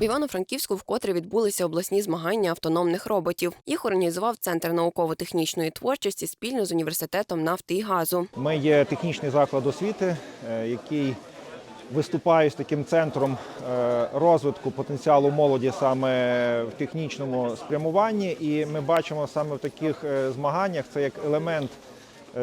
В Івано-Франківську вкотре відбулися обласні змагання автономних роботів. Їх організував Центр науково-технічної творчості спільно з університетом нафти і газу. Ми є технічний заклад освіти, е, який виступає з таким центром е, розвитку потенціалу молоді саме в технічному спрямуванні. І ми бачимо саме в таких е, змаганнях це як елемент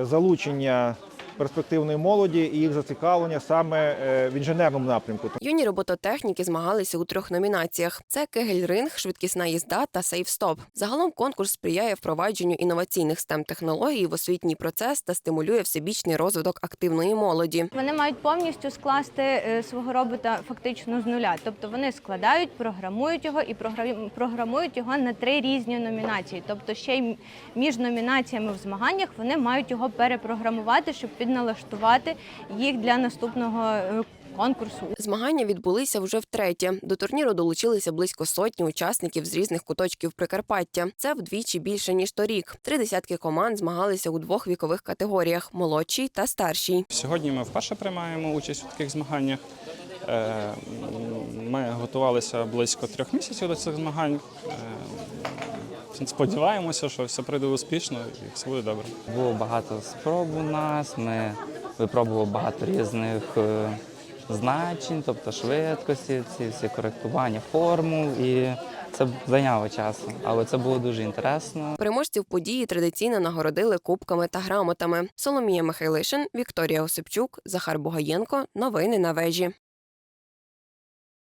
залучення перспективної молоді і їх зацікавлення саме е, в інженерному напрямку. Юні робототехніки змагалися у трьох номінаціях: це кегель-ринг, швидкісна їзда та сейф-стоп. Загалом конкурс сприяє впровадженню інноваційних stem технологій в освітній процес та стимулює всебічний розвиток активної молоді. Вони мають повністю скласти е, свого робота фактично з нуля. Тобто вони складають, програмують його і програ- програмують його на три різні номінації. Тобто ще й між номінаціями в змаганнях вони мають його перепрограмувати, щоб підналаштувати їх для наступного е, конкурсу. Змагання відбулися вже втретє. До турніру долучилися близько сотні учасників з різних куточків Прикарпаття. Це вдвічі більше ніж торік. Три десятки команд змагалися у двох вікових категоріях молодшій та старшій. Сьогодні ми вперше приймаємо участь у таких змаганнях. Е, Ми готувалися близько трьох місяців до цих змагань. Сподіваємося, що все пройде успішно і все буде добре. Було багато спроб у нас. Ми випробували багато різних е, значень, тобто швидкості, ці всі коректування формул, і це зайняло часу. Але це було дуже інтересно. Переможців події традиційно нагородили кубками та грамотами. Соломія Михайлишин, Вікторія Осипчук, Захар Бугаєнко. Новини на вежі.